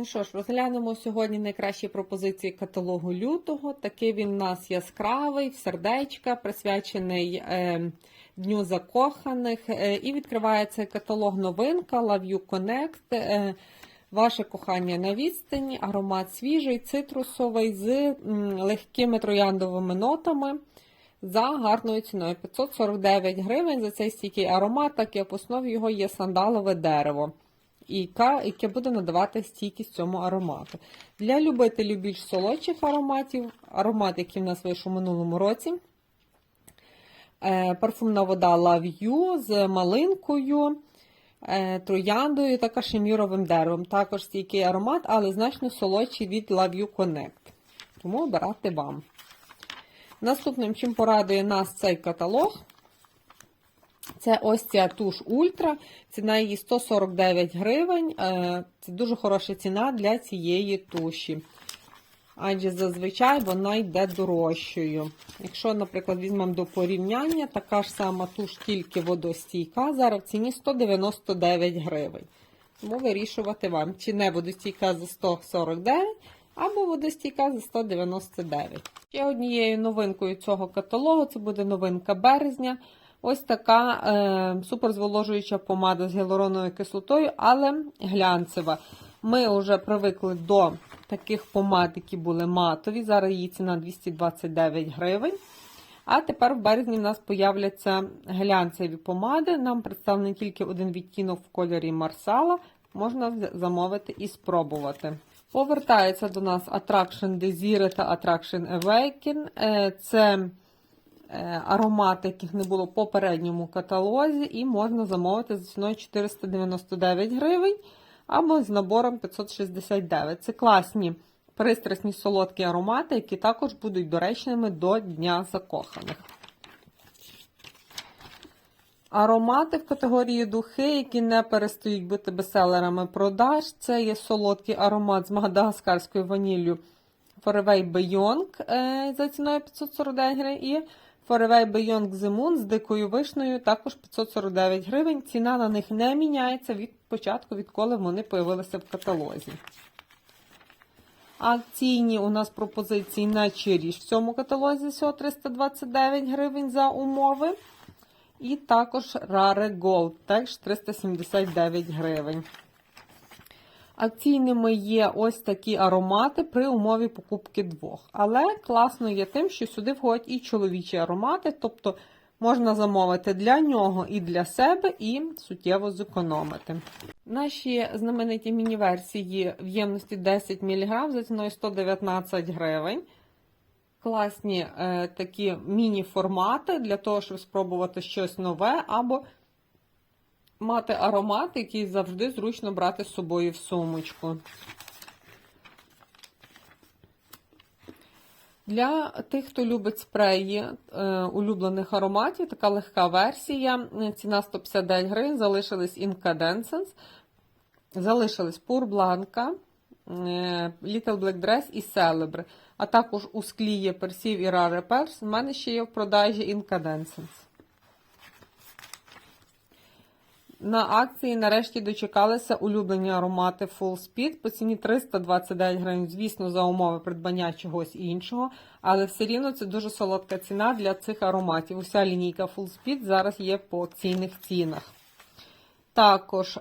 Ну що ж, розглянемо сьогодні найкращі пропозиції каталогу лютого. Такий він у нас яскравий, в сердечка, присвячений е, Дню закоханих. Е, і відкривається каталог новинка Love You Connect. Е, Ваше кохання на відстані, аромат свіжий, цитрусовий з легкими трояндовими нотами за гарною ціною 549 гривень за цей стійкий аромат, так як в основі його є сандалове дерево, і яке буде надавати стійкість цьому аромату. Для любителів більш солодших ароматів, аромат, який в нас вийшов у минулому році. е, Парфумна вода Love You з малинкою, е, трояндою та кашеміровим деревом. Також стійкий аромат, але значно солодший від Love You Connect. Тому обирати вам. Наступним, чим порадує нас цей каталог, це ось ця туш Ультра. Ціна її 149 гривень. Е, Це дуже хороша ціна для цієї туші. Адже зазвичай вона йде дорожчою. Якщо, наприклад, візьмемо до порівняння, така ж сама туш, тільки водостійка, зараз в ціні 199 гривень. Тому вирішувати вам, чи не водостійка за 149 або водостійка за 199. Ще однією новинкою цього каталогу це буде новинка березня. Ось така е, суперзволожуюча помада з гіалуроновою кислотою, але глянцева. Ми вже привикли до таких помад, які були матові. Зараз її ціна 229 гривень. А тепер в березні в нас появляться глянцеві помади. Нам представлений тільки один відтінок в кольорі Марсала. Можна замовити і спробувати. Повертається до нас Attraction Desire та Attraction Awaken. Е, Це е, аромати, яких не було в попередньому каталозі, і можна замовити за ціною 499 гривень або з набором 569. Це класні пристрасні солодкі аромати, які також будуть доречними до Дня закоханих. Аромати в категорії духи, які не перестають бути бестселерами продаж. Це є солодкий аромат з мадагаскарською ваніллю Forever Beyond е, за ціною 549 гривень. Forever Beyond The з дикою вишнею також 549 гривень. Ціна на них не міняється від початку, відколи вони появилися в каталозі. Акційні у нас пропозиції на Чиріж в цьому каталозі всього 329 гривень за умови. І також Rare Gold, теж 379 гривень. Акційними є ось такі аромати при умові покупки двох. Але класно є тим, що сюди входять і чоловічі аромати, тобто можна замовити для нього і для себе, і суттєво зекономити. Наші знамениті міні-версії в ємності 10 мг за ціною 119 гривень. Класні е, такі міні-формати для того, щоб спробувати щось нове, або мати аромат, який завжди зручно брати з собою в сумочку. Для тих, хто любить спреї е, улюблених ароматів, така легка версія. Ціна 159 гривень, залишились Incandescence, залишились Pur Blanca, е, Little Black Dress і Celebre. А також у склі є персів і Rare Pers. У мене ще є в продажі Incandescence. На акції нарешті дочекалися улюблені аромати Full Speed по ціні 329 гривень, звісно, за умови придбання чогось іншого, але все рівно це дуже солодка ціна для цих ароматів. Уся лінійка Full Speed зараз є по акційних цінах. Також е,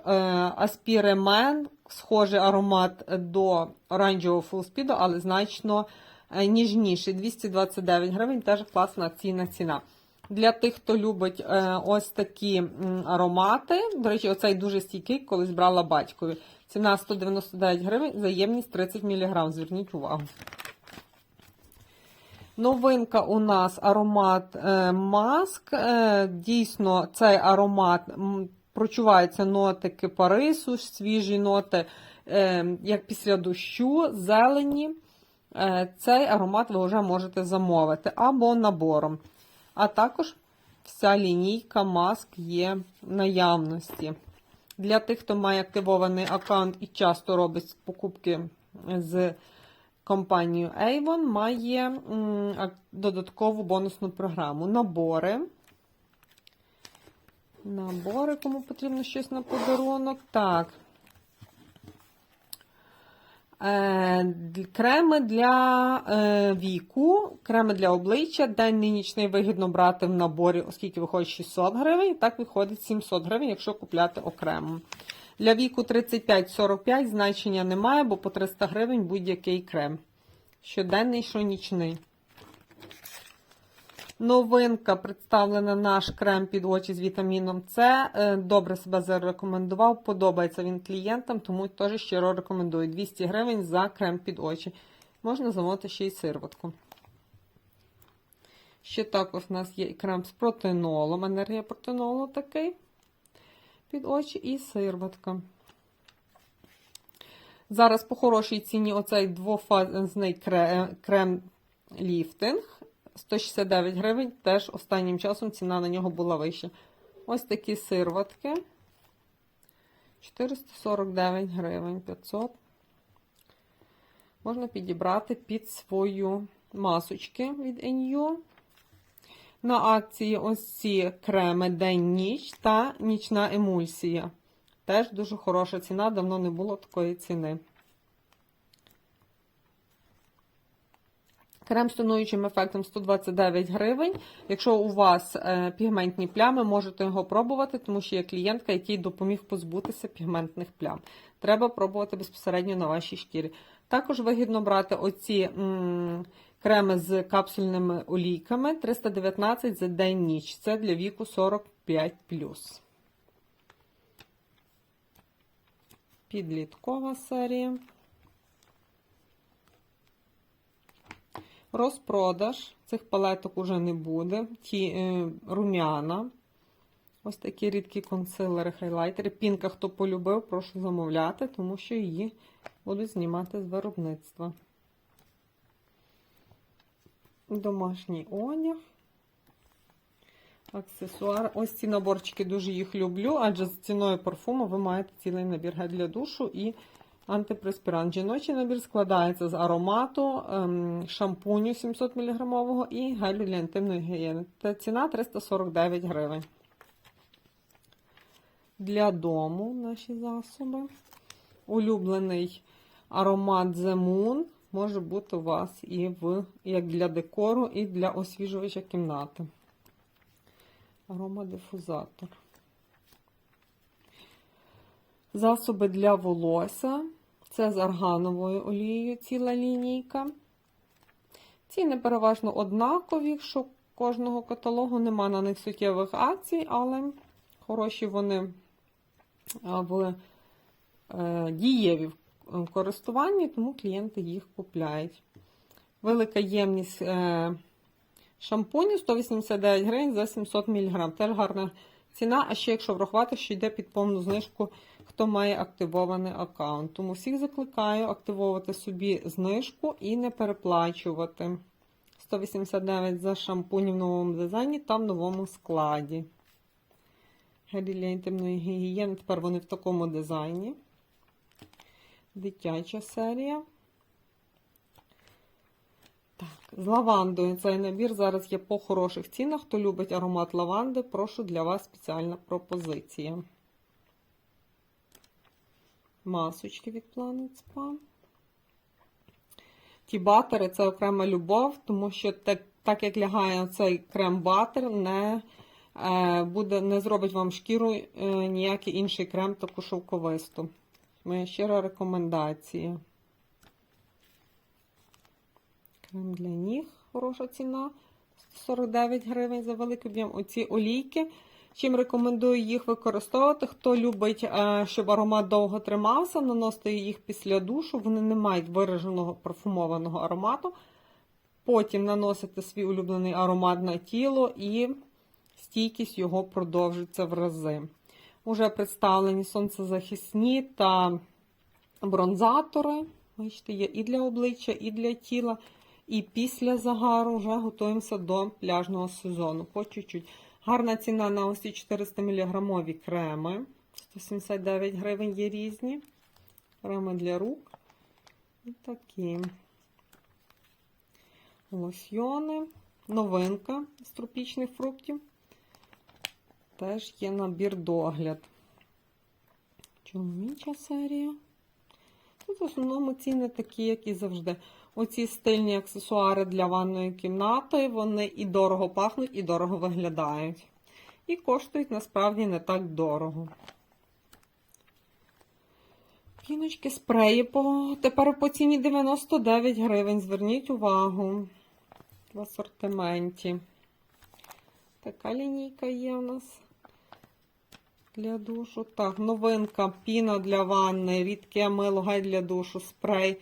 Aspire Man, схожий аромат до оранжевого Full Speed, але значно е, ніжніший. 229 гривень, теж класна акційна ціна. Для тих, хто любить е, ось такі аромати, до речі, оцей дуже стійкий, колись брала батькові. Ціна 199 гривень, заємність 30 мг. Зверніть увагу. Новинка у нас аромат е, маск. Е, дійсно, цей аромат прочуваються ноти кипарису, свіжі ноти, як після дощу, зелені. Цей аромат ви вже можете замовити або набором. А також вся лінійка маск є в наявності. Для тих, хто має активований аккаунт і часто робить покупки з компанією Avon, має додаткову бонусну програму. Набори. Набори, кому потрібно щось на подарунок. Так. Е, Креми для е, віку, креми для обличчя, денний нічний вигідно брати в наборі, оскільки виходить 600 гривень, так виходить 700 гривень, якщо купляти окремо. Для віку 35-45 значення немає, бо по 300 гривень будь-який крем. Щоденний, що нічний. Новинка представлена наш крем під очі з вітаміном С. Е, Добре себе зарекомендував. Подобається він клієнтам, тому теж щиро рекомендую. 200 гривень за крем під очі. Можна замовити ще й сироватку. Ще також у нас є крем з протинолом. Енергія протинолу такий під очі і сироватка. Зараз по хорошій ціні оцей двофазний кре- крем ліфтинг. 169 гривень, теж останнім часом ціна на нього була вища. Ось такі сирватки. 449 гривень 500. Можна підібрати під свою масочки від NU. На акції ось ці креми день-ніч та нічна емульсія. Теж дуже хороша ціна, давно не було такої ціни. Крем з тонуючим ефектом 129 гривень. Якщо у вас е, пігментні плями, можете його пробувати, тому що є клієнтка, який допоміг позбутися пігментних плям. Треба пробувати безпосередньо на вашій шкірі. Також вигідно брати оці м, креми з капсульними олійками 319 за день-ніч. Це для віку 45. Підліткова серія. Розпродаж цих палеток уже не буде. Ті е, рум'яна. Ось такі рідкі консилери, хайлайтери. Пінка, хто полюбив, прошу замовляти, тому що її будуть знімати з виробництва. Домашній одяг. Аксесуари. Ось ці наборчики дуже їх люблю, адже з ціною парфуму ви маєте цілий набір для душу і антипреспірант. Жіночий набір складається з аромату, ем, шампуню 700 мг і гелю для інтимної гігієни. Та ціна 349 гривень. Для дому наші засоби. Улюблений аромат The Moon може бути у вас і в, як для декору, і для освіжувача кімнати. Аромадифузатор. Засоби для волосся. Це з аргановою олією ціла лінійка. Ціни переважно однакові, що кожного каталогу нема на них суттєвих акцій, але хороші вони в е, дієві в користуванні, тому клієнти їх купляють. Велика ємність е, шампуню 189 гривень за 700 мг. Теж гарна ціна, а ще якщо врахувати, що йде під повну знижку, хто має активований аккаунт. Тому всіх закликаю активовувати собі знижку і не переплачувати. 189 за шампунь в новому дизайні та в новому складі. Гелі для інтимної гігієни. Тепер вони в такому дизайні. Дитяча серія. Так, з лавандою цей набір зараз є по хороших цінах. Хто любить аромат лаванди, прошу для вас спеціальна пропозиція. Масочки від Planet Spa. Ті батери це окрема любов, тому що так, так як лягає цей крем-батер, не, е, буде, не зробить вам шкіру е, ніякий інший крем таку шовковисту. Моя щира рекомендація. Крем для ніг, хороша ціна. 149 гривень за великий об'єм. Оці олійки. Чим рекомендую їх використовувати. Хто любить, е, щоб аромат довго тримався, наносити їх після душу. Вони не мають вираженого парфумованого аромату. Потім наносите свій улюблений аромат на тіло і стійкість його продовжиться в рази. Уже представлені сонцезахисні та бронзатори. Бачите, є і для обличчя, і для тіла. І після загару вже готуємося до пляжного сезону. По чуть-чуть. Гарна ціна на ось ці 400 мг креми. 179 гривень є різні. Креми для рук. І такі. Лосьйони. Новинка з тропічних фруктів. Теж є набір догляд. Чоловіча серія. Основному ціни такі, як і завжди. Оці стильні аксесуари для ванної кімнати, вони і дорого пахнуть, і дорого виглядають. І коштують насправді не так дорого. Піночки спреї по тепер по ціні 99 гривень. Зверніть увагу в асортименті. Така лінійка є у нас для душу. Так, новинка піна для ванни, рідке мило, гель для душу, спрей.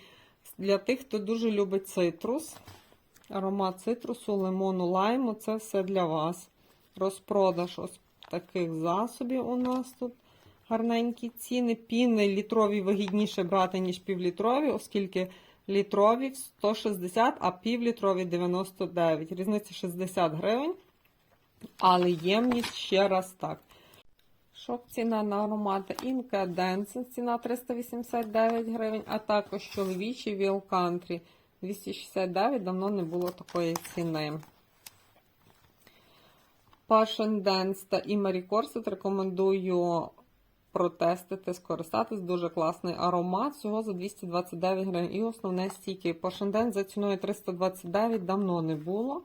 Для тих, хто дуже любить цитрус. Аромат цитрусу, лимону, лайму це все для вас. Розпродаж ось таких засобів у нас тут гарненькі ціни. Піни літрові вигідніше брати, ніж півлітрові, оскільки літрові 160, а півлітрові 99. Різниця 60 гривень. Але ємність ще раз так. Шок ціна на аромати Інка Денсен, ціна 389 гривень, а також чоловічий Віл Country 269, давно не було такої ціни. Passion Dance та і Marie Corset рекомендую протестити, скористатись. Дуже класний аромат, всього за 229 гривень. І основне стійки. Passion Dance за ціною 329 давно не було.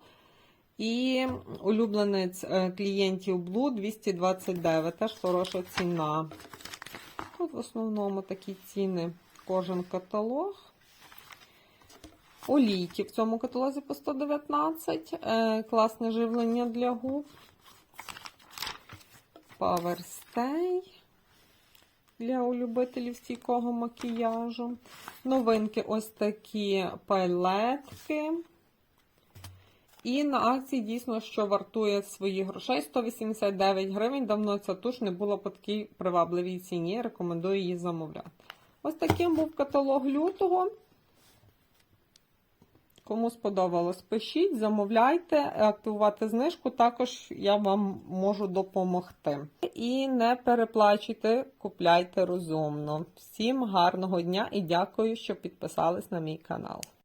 І улюбленець клієнтів Blue 229, теж хороша ціна. Тут в основному такі ціни кожен каталог. Олійки в цьому каталозі по 119. Е, класне живлення для губ. Stay для улюбителів стійкого макіяжу. Новинки ось такі пайлетки. І на акції дійсно, що вартує своїх грошей 189 гривень. Давно ця туш не була по такій привабливій ціні. Рекомендую її замовляти. Ось таким був каталог лютого. Кому сподобалось, пишіть, замовляйте, активувати знижку, також я вам можу допомогти. І не переплачуйте, купляйте розумно. Всім гарного дня і дякую, що підписались на мій канал.